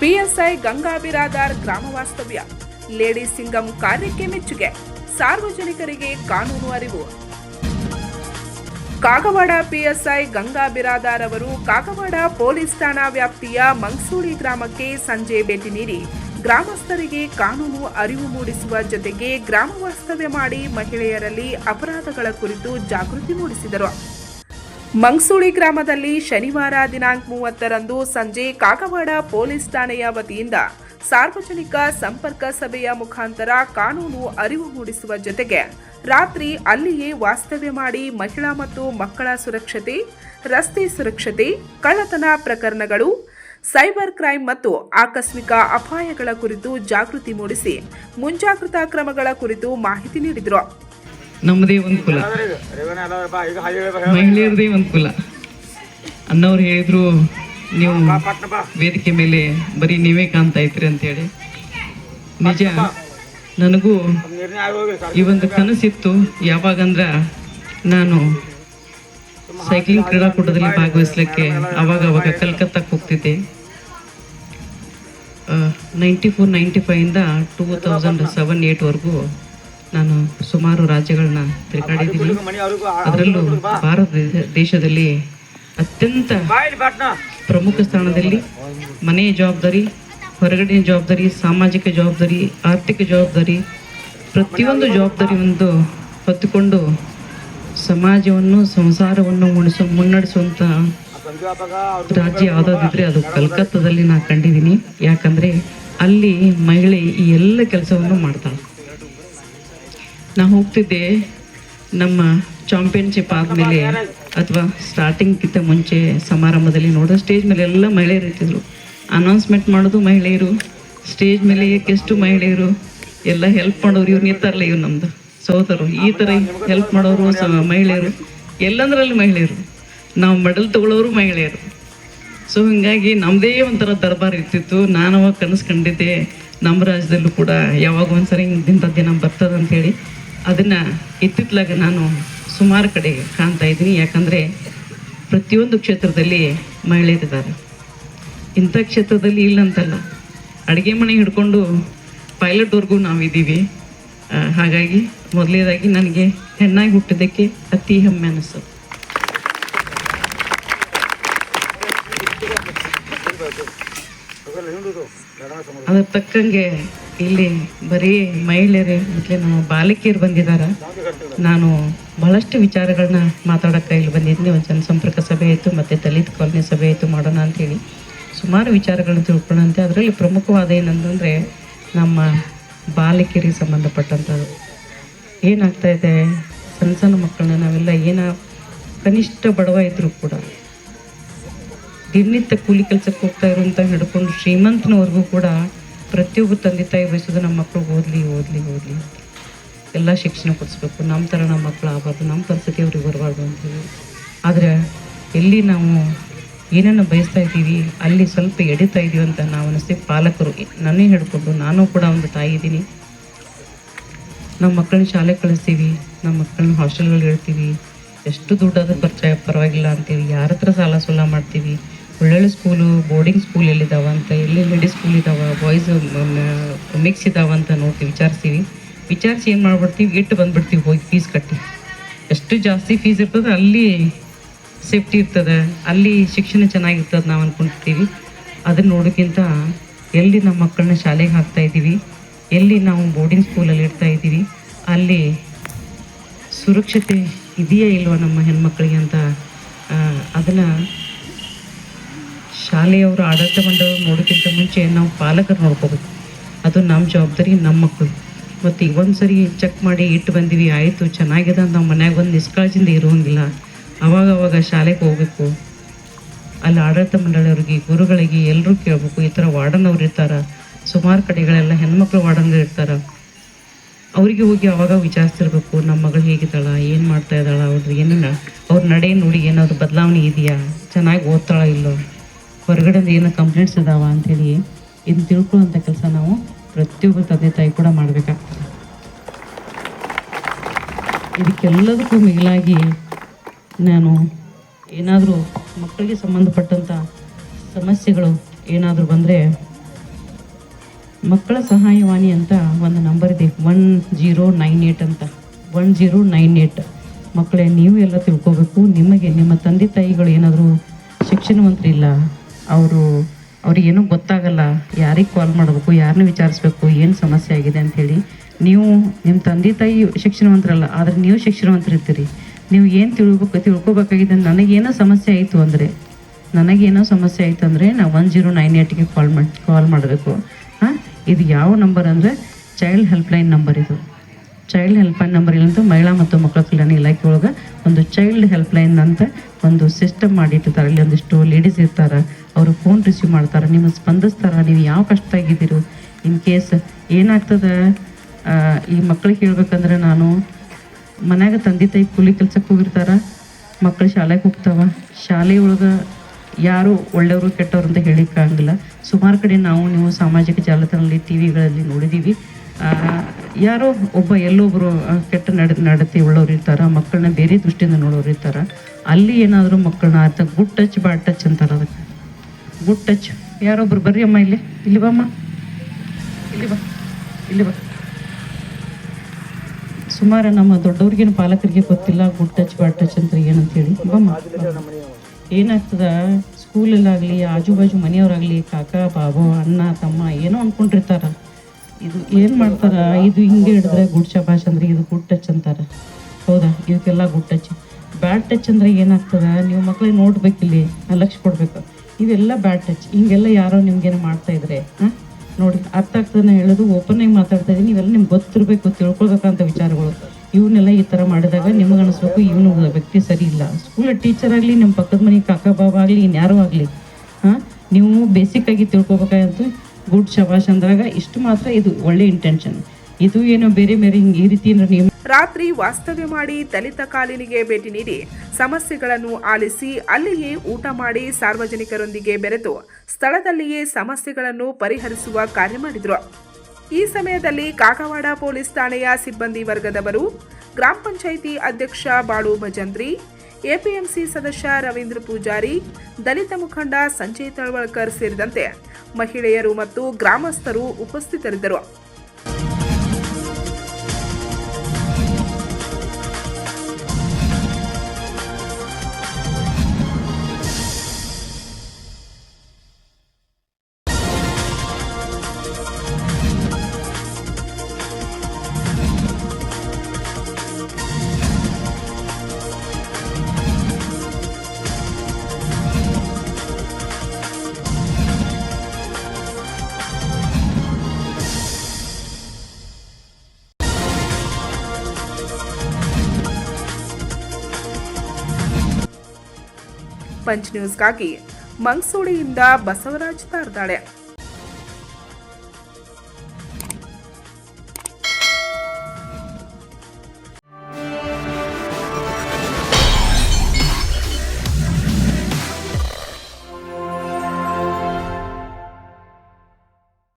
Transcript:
PSI Ganga Biradar ಗ್ರಾಮ ವಾಸ್ತವ್ಯ. Lady Singam ಕಾರ್ಯಕ್ಕೆ ಮೆಚ್ಚುಗೆ. ಸಾರ್ವಜನಿಕರಿಗೆ ಕಾನೂನು ಅರಿವು. ಕಾಗವಾಡ ಪಿಎಸ್ಐ ಗಂಗಾ ಬಿರಾದಾರ್ ಅವರು ಕಾಗವಾಡ ಪೊಲೀಸ್ ಠಾಣಾ ವ್ಯಾಪ್ತಿಯ ಮಂಗಸೂಳಿ ಗ್ರಾಮಕ್ಕೆ ಸಂಜೆ ಭೇಟಿ ನೀಡಿ ಗ್ರಾಮಸ್ಥರಿಗೆ ಕಾನೂನು ಅರಿವು ಮೂಡಿಸುವ ಜೊತೆಗೆ ಗ್ರಾಮ ವಾಸ್ತವ್ಯ ಮಾಡಿ ಮಹಿಳೆಯರಲ್ಲಿ ಅಪರಾಧಗಳ ಕುರಿತು ಜಾಗೃತಿ ಮೂಡಿಸಿದರು. ಮಂಗಸೂಳಿ ಗ್ರಾಮದಲ್ಲಿ ಶನಿವಾರ ದಿನಾಂಕ ಮೂವತ್ತರಂದು ಸಂಜೆ ಕಾಗವಾಡ ಪೊಲೀಸ್ ಠಾಣೆಯ ವತಿಯಿಂದ ಸಾರ್ವಜನಿಕ ಸಂಪರ್ಕ ಸಭೆಯ ಮುಖಾಂತರ ಕಾನೂನು ಅರಿವು ಮೂಡಿಸುವ ಜೊತೆಗೆ ರಾತ್ರಿ ಅಲ್ಲಿಯೇ ವಾಸ್ತವ್ಯ ಮಾಡಿ ಮಹಿಳಾ ಮತ್ತು ಮಕ್ಕಳ ಸುರಕ್ಷತೆ, ರಸ್ತೆ ಸುರಕ್ಷತೆ, ಕಳ್ಳತನ ಪ್ರಕರಣಗಳು, ಸೈಬರ್ ಕ್ರೈಮ್ ಮತ್ತು ಆಕಸ್ಮಿಕ ಅಪಾಯಗಳ ಕುರಿತು ಜಾಗೃತಿ ಮೂಡಿಸಿ, ಮುಂಜಾಗ್ರತಾ ಕ್ರಮಗಳ ಕುರಿತು ಮಾಹಿತಿ ನೀಡಿದರು. ನಮ್ಮದೇ ಒಂದು ಕುಲ. ಮಹಿಳೆಯರದೇ ಒಂದು ಕುಲ. ಅನ್ನೋರು ಹೇಳಿದ್ರು, ನೀವು ವೇದಿಕೆ ಮೇಲೆ ಬರೀ ನೀವೇ ಕಾಣ್ತಾ ಇದ್ರಿ ಅಂತೇಳಿ ನಿಜ, ನನಗೂ ಈ ಒಂದು ಕನಸಿತ್ತು. ಯಾವಾಗಂದ್ರ ನಾನು ಸೈಕ್ಲಿಂಗ್ ಕ್ರೀಡಾಕೂಟದಲ್ಲಿ ಭಾಗವಹಿಸ್ಲಿಕ್ಕೆ ಅವಾಗ ಅವಾಗ ಕಲ್ಕತ್ತಾಕ್ಕೆ ಹೋಗ್ತಿದ್ದೆ. ನೈಂಟಿ ಫೋರ್ ನೈಂಟಿ ಫೈವಿಂದ ಟೂ ತೌಸಂಡ್ ಸೆವೆನ್ ಏಟ್ವರೆಗೂ ನಾನು ಸುಮಾರು ರಾಜ್ಯಗಳನ್ನ ತಿರುಗಾಡಿದ್ದೀನಿ. ಅದರಲ್ಲೂ ಭಾರತ ದೇಶದಲ್ಲಿ ಅತ್ಯಂತ ಪ್ರಮುಖ ಸ್ಥಾನದಲ್ಲಿ ಮನೆಯ ಜವಾಬ್ದಾರಿ ಹೊರಗಡೆಯ ಜವಾಬ್ದಾರಿ, ಸಾಮಾಜಿಕ ಜವಾಬ್ದಾರಿ, ಆರ್ಥಿಕ ಜವಾಬ್ದಾರಿ, ಪ್ರತಿಯೊಂದು ಜವಾಬ್ದಾರಿ ಒಂದು ಹೊತ್ತುಕೊಂಡು ಸಮಾಜವನ್ನು, ಸಂಸಾರವನ್ನು ಮುಣಿಸ ಮುನ್ನಡೆಸುವಂಥ ರಾಜ್ಯ ಯಾವುದಾದಿದ್ರೆ ಅದು ಕಲ್ಕತ್ತಾದಲ್ಲಿ ನಾನು ಕಂಡಿದ್ದೀನಿ. ಯಾಕಂದರೆ ಅಲ್ಲಿ ಮಹಿಳೆ ಈ ಎಲ್ಲ ಕೆಲಸವನ್ನು ಮಾಡ್ತಾಳೆ. ನಾ ಹೋಗ್ತಿದ್ದೆ ನಮ್ಮ ಚಾಂಪಿಯನ್ಶಿಪ್ ಆದಮೇಲೆ ಅಥವಾ ಸ್ಟಾರ್ಟಿಂಗ್ಗಿಂತ ಮುಂಚೆ ಸಮಾರಂಭದಲ್ಲಿ ನೋಡೋ ಸ್ಟೇಜ್ ಮೇಲೆ ಎಲ್ಲ ಮಹಿಳೆಯರು ಇರ್ತಿದ್ರು. ಅನೌನ್ಸ್ಮೆಂಟ್ ಮಾಡೋದು ಮಹಿಳೆಯರು ಸ್ಟೇಜ್ ಮೇಲೆ ಎಷ್ಟು ಮಹಿಳೆಯರು, ಎಲ್ಲ ಹೆಲ್ಪ್ ಮಾಡೋರು ಇವ್ರು ನಿಂತಾರಲ್ಲ ಇವ್ರು ನಮ್ದು. ಸೋದರು, ಈ ಥರ ಹೆಲ್ಪ್ ಮಾಡೋರು ಮಹಿಳೆಯರು, ಎಲ್ಲಂದ್ರಲ್ಲಿ ಮಹಿಳೆಯರು. ನಾವು ಮೆಡಲ್ ತಗೊಳ್ಳೋರು ಮಹಿಳೆಯರು. ಸೊ ಹಿಂಗಾಗಿ ನಮ್ಮದೇ ಒಂಥರ ದರ್ಬಾರ್ ಇರ್ತಿತ್ತು. ನಾನು ಅವಾಗ ಕನಸು ಕಂಡಿದ್ದೆ ನಮ್ಮ ರಾಜ್ಯದಲ್ಲೂ ಕೂಡ ಯಾವಾಗ ಒಂದ್ಸರಿ ಇಂಥ ದಿನ ಬರ್ತದಂತ ಅದನ್ನು ಇತ್ತಿತ್ಲಾಗ ನಾನು ಸುಮಾರು ಕಡೆ ಕಾಣ್ತಾ ಇದ್ದೀನಿ. ಯಾಕಂದರೆ ಪ್ರತಿಯೊಂದು ಕ್ಷೇತ್ರದಲ್ಲಿ ಮಹಿಳೆಯರಿದ್ದಾರೆ. ಇಂಥ ಕ್ಷೇತ್ರದಲ್ಲಿ ಇಲ್ಲ ಅಂತಲ್ಲ ಅಡುಗೆ ಮನೆ ಹಿಡ್ಕೊಂಡು ಪೈಲಟ್ವರೆಗೂ ನಾವಿದ್ದೀವಿ. ಹಾಗಾಗಿ ಮೊದಲನೇದಾಗಿ ನನಗೆ ಹೆಣ್ಣಾಗಿ ಹುಟ್ಟಿದ್ದಕ್ಕೆ ಅತಿ ಹೆಮ್ಮೆ ಅನಿಸ್ತದೆ ಅದ್ರ ತಕ್ಕಂಗೆ ಇಲ್ಲಿ ಬರೀ ಮಹಿಳೆಯರೇ ಮತ್ತೆ ನಮ್ಮ ಬಾಲಕಿಯರು ಬಂದಿದ್ದಾರೆ. ನಾನು ಬಹಳಷ್ಟು ವಿಚಾರಗಳನ್ನ ಮಾತಾಡೋಕ್ಕೆ ಇಲ್ಲಿ ಬಂದಿದ್ದೀನಿ. ಒಂದು ಜನಸಂಪರ್ಕ ಸಭೆ ಆಯಿತು, ಮತ್ತು ದಲಿತ ಕಾಲೋನಿ ಸಭೆ ಆಯಿತು, ಮಾಡೋಣ ಅಂತೇಳಿ. ಸುಮಾರು ವಿಚಾರಗಳನ್ನ ತಿಳ್ಕೊಳ್ಳೋಂತೆ ಅದರಲ್ಲಿ ಪ್ರಮುಖವಾದ ಏನಂತಂದರೆ ನಮ್ಮ ಬಾಲಕಿಯರಿಗೆ ಸಂಬಂಧಪಟ್ಟಂಥದ್ದು. ಏನಾಗ್ತಾ ಇದೆ? ಸಣ್ಣ ಸಣ್ಣ ಮಕ್ಕಳನ್ನ ನಾವೆಲ್ಲ ಏನ ಕನಿಷ್ಠ ಬಡವ ಇದ್ದರೂ ಕೂಡ, ದಿನನಿತ್ಯ ಕೂಲಿ ಕೆಲಸಕ್ಕೆ ಹೋಗ್ತಾ ಇರುವಂತ ಹಿಡ್ಕೊಂಡು ಶ್ರೀಮಂತನವರೆಗೂ ಕೂಡ ಪ್ರತಿಯೊಬ್ಬ ತಂದೆ ತಾಯಿ ಬಯಸೋದು ನಮ್ಮ ಮಕ್ಕಳು ಓದಲಿ ಓದಲಿ ಓದಲಿ. ಎಲ್ಲ ಶಿಕ್ಷಣ ಕೊಡಿಸ್ಬೇಕು. ನಮ್ಮ ಥರ ನಮ್ಮ ಮಕ್ಕಳು ಆಗಬಾರ್ದು. ನಮ್ಮ ಪರಿಸ್ಥಿತಿ ಅವ್ರಿಗೆ ಬರಬಾರ್ದು ಅಂತೀವಿ ಆದರೆ ಎಲ್ಲಿ ನಾವು ಏನನ್ನು ಬಯಸ್ತಾ ಇದ್ದೀವಿ, ಅಲ್ಲಿ ಸ್ವಲ್ಪ ಎಡಿತಾ ಇದ್ದೀವಿ ಅಂತ ನಾವು ಅನಿಸ್ತೀವಿ. ಪಾಲಕರು ನನ್ನೇ ಹಿಡ್ಕೊಂಡು ನಾನು ಕೂಡ ಒಂದು ತಾಯಿ ಇದ್ದೀನಿ. ನಮ್ಮ ಮಕ್ಕಳನ್ನ ಶಾಲೆಗೆ ಕಳಿಸ್ತೀವಿ. ನಮ್ಮ ಮಕ್ಕಳನ್ನ ಹಾಸ್ಟೆಲ್ಗಳಿಗೆ ಹೇಳ್ತೀವಿ. ಎಷ್ಟು ದುಡ್ಡಾದ್ರೂ ಖರ್ಚಾಗ ಪರವಾಗಿಲ್ಲ ಅಂತೀವಿ ಯಾರ ಹತ್ರ ಸಾಲ ಸೋಲ ಮಾಡ್ತೀವಿ? ಒಳ್ಳೊಳ್ಳೆ ಸ್ಕೂಲು, ಬೋರ್ಡಿಂಗ್ ಸ್ಕೂಲ್ ಎಲ್ಲಿದ್ದಾವ ಅಂತ ಎಲ್ಲಿ ಲೇಡೀಸ್ ಸ್ಕೂಲ್ ಇದ್ದಾವೆ ಬಾಯ್ಸ್ ಮಿಕ್ಸ್ ಇದ್ದಾವೆ ಅಂತ ನೋಡ್ತೀವಿ, ವಿಚಾರಿಸ್ತೀವಿ. ವಿಚಾರಿಸಿ ಏನು ಮಾಡ್ಬಿಡ್ತೀವಿ, ಇಟ್ಟು ಬಂದ್ಬಿಡ್ತೀವಿ, ಹೋಗಿ ಫೀಸ್ ಕಟ್ಟಿ. ಎಷ್ಟು ಜಾಸ್ತಿ ಫೀಸ್ ಇರ್ತದೆ, ಅಲ್ಲಿ ಸೇಫ್ಟಿ ಇರ್ತದೆ, ಅಲ್ಲಿ ಶಿಕ್ಷಣ ಚೆನ್ನಾಗಿರ್ತದೆ ನಾವು ಅಂದ್ಕೊಂಡಿರ್ತೀವಿ ಅದನ್ನ ನೋಡೋಕ್ಕಿಂತ ಎಲ್ಲಿ ನಮ್ಮ ಮಕ್ಕಳನ್ನ ಶಾಲೆಗೆ ಹಾಕ್ತಾ ಇದ್ದೀವಿ, ಎಲ್ಲಿ ನಾವು ಬೋರ್ಡಿಂಗ್ ಸ್ಕೂಲಲ್ಲಿ ಇಡ್ತಾ ಇದ್ದೀವಿ, ಅಲ್ಲಿ ಸುರಕ್ಷತೆ ಇದೆಯಾ ಇಲ್ವೋ ನಮ್ಮ ಹೆಣ್ಮಕ್ಳಿಗೆ ಅಂತ ಅದನ್ನು ಶಾಲೆಯವರು ಆಡಳಿತ ಮಂಡಳಿ ನೋಡೋಕ್ಕಿಂತ ಮುಂಚೆ ನಾವು ಪಾಲಕರು ನೋಡ್ಕೋಬೇಕು ಅದು ನಮ್ಮ ಜವಾಬ್ದಾರಿ, ನಮ್ಮ ಮಕ್ಕಳು. ಮತ್ತು ಈಗ ಸರಿ ಚೆಕ್ ಮಾಡಿ ಇಟ್ಟು ಬಂದೀವಿ, ಆಯಿತು, ಚೆನ್ನಾಗಿದೆ ಅಂತ ನಾವು ಮನ್ಯಾಗ ಒಂದು ನಿಷ್ಕಾಳಜಿಯಿಂದ ಇರುವಂಗಿಲ್ಲ. ಅವಾಗ ಅವಾಗ ಶಾಲೆಗೆ ಹೋಗ್ಬೇಕು. ಅಲ್ಲಿ ಆಡಳಿತ ಮಂಡಳಿಯವ್ರಿಗೆ, ಗುರುಗಳಿಗೆ ಎಲ್ಲರೂ ಕೇಳಬೇಕು, ಈ ಥರ ವಾರ್ಡನ್ ಅವ್ರು ಇರ್ತಾರೆ, ಸುಮಾರು ಕಡೆಗಳೆಲ್ಲ ಹೆಣ್ಮಕ್ಳು ವಾರ್ಡನ್ ಇರ್ತಾರೆ. ಅವರಿಗೆ ಹೋಗಿ ಅವಾಗ ವಿಚಾರಿಸ್ತಿರ್ಬೇಕು, ನಮ್ಮ ಮಗಳು ಹೇಗಿದ್ದಾಳೆ, ಏನು ಮಾಡ್ತಾ ಇದ್ದಾಳೆ ಅವ್ರದ್ದು ಏನೇನು, ಅವ್ರ ನಡೆ ನೋಡಿ ಏನಾದರೂ ಬದಲಾವಣೆ ಇದೆಯಾ, ಚೆನ್ನಾಗಿ ಓದ್ತಾಳ ಇಲ್ಲೋ. ಹೊರಗಡೆ ಏನೋ ಕಂಪ್ಲೇಂಟ್ಸ್ ಇದಾವ ಅಂಥೇಳಿ ಇದನ್ನ ತಿಳ್ಕೊಳ್ಳೋಂಥ ಕೆಲಸ ನಾವು ಪ್ರತಿಯೊಬ್ಬ ತಂದೆ ತಾಯಿ ಕೂಡ ಮಾಡಬೇಕಾಗ್ತದೆ. ಇದಕ್ಕೆಲ್ಲದಕ್ಕೂ ಮಿಗಿಲಾಗಿ ನಾನು ಏನಾದರೂ ಮಕ್ಕಳಿಗೆ ಸಂಬಂಧಪಟ್ಟಂಥ ಸಮಸ್ಯೆಗಳು ಏನಾದರೂ ಬಂದರೆ ಮಕ್ಕಳ ಸಹಾಯವಾಣಿ ಅಂತ ಒಂದು ನಂಬರ್ ಇದೆ. ಒನ್ ಜೀರೋ ನೈನ್ ಏಟ್ ಅಂತ. ಒನ್ ಜೀರೋ ನೈನ್ ಏಟ್ ಮಕ್ಕಳೇ, ನೀವು ಎಲ್ಲ ತಿಳ್ಕೋಬೇಕು. ನಿಮಗೆ ನಿಮ್ಮ ತಂದೆ ತಾಯಿಗಳು ಏನಾದರೂ ಶಿಕ್ಷಣವಂತರಿಲ್ಲ ಅವರು, ಅವ್ರಿಗೇನೂ ಗೊತ್ತಾಗಲ್ಲ, ಯಾರಿಗೆ ಕಾಲ್ ಮಾಡಬೇಕು ಯಾರನ್ನ ವಿಚಾರಿಸ್ಬೇಕು, ಏನು ಸಮಸ್ಯೆ ಆಗಿದೆ ಅಂಥೇಳಿ ನೀವು ನಿಮ್ಮ ತಂದೆ ತಾಯಿ ಶಿಕ್ಷಣವಂತರಲ್ಲ, ಆದರೆ ನೀವು ಶಿಕ್ಷಣವಂತರಿರ್ತೀರಿ. ನೀವು ಏನು ತಿಳ್ಬೇಕು ತಿಳ್ಕೊಬೇಕಾಗಿದೆ, ನನಗೇನೋ ಸಮಸ್ಯೆ ಆಯಿತು ಅಂದರೆ, ನನಗೇನೋ ಸಮಸ್ಯೆ ಆಯಿತು ಅಂದರೆ ನಾವು ಒನ್ ಜೀರೋ ನೈನ್ ಏಯ್ಟಿಗೆ ಕಾಲ್ ಮಾಡಿ ಕಾಲ್ ಮಾಡಬೇಕು. ಹಾಂ? ಇದು ಯಾವ ನಂಬರ್ ಅಂದರೆ ಚೈಲ್ಡ್ ಹೆಲ್ಪ್ಲೈನ್ ನಂಬರ್ ಇದು. ಚೈಲ್ಡ್ ಹೆಲ್ಪ್ಲೈನ್ ನಂಬರ್ ಇಲ್ಲಂತೂ ಮಹಿಳಾ ಮತ್ತು ಮಕ್ಕಳ ಕಲ್ಯಾಣ ಇಲಾಖೆ ಒಳಗೆ ಒಂದು ಚೈಲ್ಡ್ ಹೆಲ್ಪ್ಲೈನ್ ಅಂತ ಒಂದು ಸಿಸ್ಟಮ್ ಮಾಡಿಟ್ಟಿರ್ತಾರೆ ಅಲ್ಲಿ ಒಂದಿಷ್ಟು ಲೇಡೀಸ್ ಇರ್ತಾರೆ. ಅವರು ಫೋನ್ ರಿಸೀವ್ ಮಾಡ್ತಾರೆ. ನಿಮ್ಮ ಸ್ಪಂದಿಸ್ತಾರೆ, ನೀವು ಯಾವ ಕಷ್ಟ ಆಗಿದ್ದೀರೋ ಇನ್ ಕೇಸ್ ಏನಾಗ್ತದೆ? ಈ ಮಕ್ಳಿಗೆ ಹೇಳ್ಬೇಕಂದ್ರೆ ನಾನು ಮನ್ಯಾಗ ತಂದೆ ತಾಯಿ ಕೂಲಿ ಕೆಲ್ಸಕ್ಕೆ ಹೋಗಿರ್ತಾರ. ಮಕ್ಕಳು ಶಾಲೆಗೆ ಹೋಗ್ತಾವ. ಶಾಲೆ ಒಳಗೆ ಯಾರು ಒಳ್ಳೆಯವರು ಕೆಟ್ಟವರು ಅಂತ ಹೇಳಿಕ್ಕಾಗಂಗಿಲ್ಲ ಸುಮಾರು ಕಡೆ ನಾವು, ನೀವು ಸಾಮಾಜಿಕ ಜಾಲತಾಣದಲ್ಲಿ, ಟಿ ವಿಗಳಲ್ಲಿ ನೋಡಿದ್ದೀವಿ ಯಾರೋ ಒಬ್ಬ ಎಲ್ಲೊಬ್ಬರು ಕೆಟ್ಟ ನಡ ನಡತೆ ಉಳ್ಳವ್ರು ಇರ್ತಾರೆ. ಮಕ್ಕಳನ್ನ ಬೇರೆ ದೃಷ್ಟಿಯಿಂದ ನೋಡೋರು ಇರ್ತಾರೆ. ಅಲ್ಲಿ ಏನಾದರೂ ಮಕ್ಕಳನ್ನ ಆತ ಗುಡ್ ಟಚ್ ಬ್ಯಾಡ್ ಟಚ್ ಅಂತಾರೆ ಅದಕ್ಕೆ. Good touch. ಯಾರೊಬ್ರು ಬರ್ರಿ ಅಮ್ಮ ಇಲ್ಲಿ. ಇಲ್ಲಿ ಬಮ್ಮ ಇಲ್ಲಿ ಬಾ. ಇಲ್ಲಿ ಬಾ. ಸುಮಾರು ನಮ್ಮ ದೊಡ್ಡವ್ರಿಗೇನು ಪಾಲಕರಿಗೆ ಗೊತ್ತಿಲ್ಲ ಗುಡ್ ಟಚ್, ಬ್ಯಾಡ್ ಟಚ್ ಅಂತ ಏನಂತ ಹೇಳಿ ಬಮ್ಮ ಏನಾಗ್ತದ? ಸ್ಕೂಲಲ್ಲಾಗಲಿ ಆಜು ಬಾಜು ಮನೆಯವರಾಗಲಿ, ಕಾಕ, ಬಾಬು, ಅಣ್ಣ, ತಮ್ಮ ಏನೋ ಅನ್ಕೊಂಡಿರ್ತಾರ. ಇದು ಏನು ಮಾಡ್ತಾರ? ಇದು ಹಿಂಗೆ ಹಿಡಿದ್ರೆ ಗುಡ್ ಶಬಾಷ್ ಅಂದ್ರೆ ಇದು ಗುಡ್ ಟಚ್ ಅಂತಾರ. ಹೌದಾ? ಇದಕ್ಕೆಲ್ಲ ಗುಡ್ ಟಚ್. ಬ್ಯಾಡ್ ಟಚ್ ಅಂದ್ರೆ ಏನಾಗ್ತದ? ನೀವು ಮಕ್ಳಿಗೆ ನೋಡ್ಬೇಕಿಲ್ಲಿ. ಲಕ್ಷ್ಯ ಕೊಡ್ಬೇಕು. ಇವೆಲ್ಲ ಬ್ಯಾಡ್ ಟಚ್ ಹಿಂಗೆಲ್ಲ ಯಾರೋ ನಿಮ್ಗೇನು ಮಾಡ್ತಾ ಇದ್ರೆ ನೋಡಿ, ಅರ್ಥ ಆಗ್ತದೆ ಹೇಳೋದು ಓಪನ್ ಆಗಿ ಮಾತಾಡ್ತಾ ಇದ್ದೀನಿ ಇವೆಲ್ಲ ನಿಮ್ಗೆ ಗೊತ್ತಿರಬೇಕು, ತಿಳ್ಕೊಳ್ಬೇಕಂತ ವಿಚಾರಗಳು. ಇವನ್ನೆಲ್ಲ ಈ ಥರ ಮಾಡಿದಾಗ ನಿಮ್ಗೆ ಅನಿಸ್ಬೇಕು ಇವನು ವ್ಯಕ್ತಿ ಸರಿ ಇಲ್ಲ. ಸ್ಕೂಲ್ ಟೀಚರ್ ಆಗಲಿ ನಿಮ್ಮ ಪಕ್ಕದ ಮನೆ ಕಾಕ ಬಾಬಾ ಆಗಲಿ ಇನ್ಯಾರು ಆಗಲಿ, ಹಾಂ? ನೀವು ಬೇಸಿಕ್ಕಾಗಿ ತಿಳ್ಕೊಬೇಕಾಗಂತೂ ಗುಡ್ ಶಬಾಷ್ ಅಂದಾಗ ಇಷ್ಟು ಮಾತ್ರ ಇದು ಒಳ್ಳೆ ಇಂಟೆನ್ಷನ್ ಇದು ಏನೋ ಬೇರೆ ಬೇರೆ ಈ ರೀತಿ ರಾತ್ರಿ ವಾಸ್ತವ್ಯ ಮಾಡಿ ದಲಿತ ಕಾಲಿನಿಗೆ ಭೇಟಿ ನೀಡಿ ಸಮಸ್ಯೆಗಳನ್ನು ಆಲಿಸಿ ಅಲ್ಲಿಯೇ ಊಟ ಮಾಡಿ ಸಾರ್ವಜನಿಕರೊಂದಿಗೆ ಬೆರೆತು ಸ್ಥಳದಲ್ಲಿಯೇ ಸಮಸ್ಯೆಗಳನ್ನು ಪರಿಹರಿಸುವ ಕಾರ್ಯ ಮಾಡಿದರು. ಈ ಸಮಯದಲ್ಲಿ ಕಾಗವಾಡ ಪೊಲೀಸ್ ಠಾಣೆಯ ಸಿಬ್ಬಂದಿ ವರ್ಗದವರು, ಗ್ರಾಮ ಪಂಚಾಯಿತಿ ಅಧ್ಯಕ್ಷ ಬಾಳು ಭಜಂದ್ರಿ ಎಪಿಎಂಸಿ ಸದಸ್ಯ ರವೀಂದ್ರ ಪೂಜಾರಿ, ದಲಿತ ಮುಖಂಡ ಸಂಜಯ್ ತಳವಳ್ಕರ್ ಸೇರಿದಂತೆ ಮಹಿಳೆಯರು ಮತ್ತು ಗ್ರಾಮಸ್ಥರು ಉಪಸ್ಥಿತರಿದ್ದರು. ಪಂಚ್ ನ್ಯೂಸ್ಗಾಗಿ ಮಂಗಸೂಳಿಯಿಂದ ಬಸವರಾಜ್ ತಾರ್ದಾಳೆ.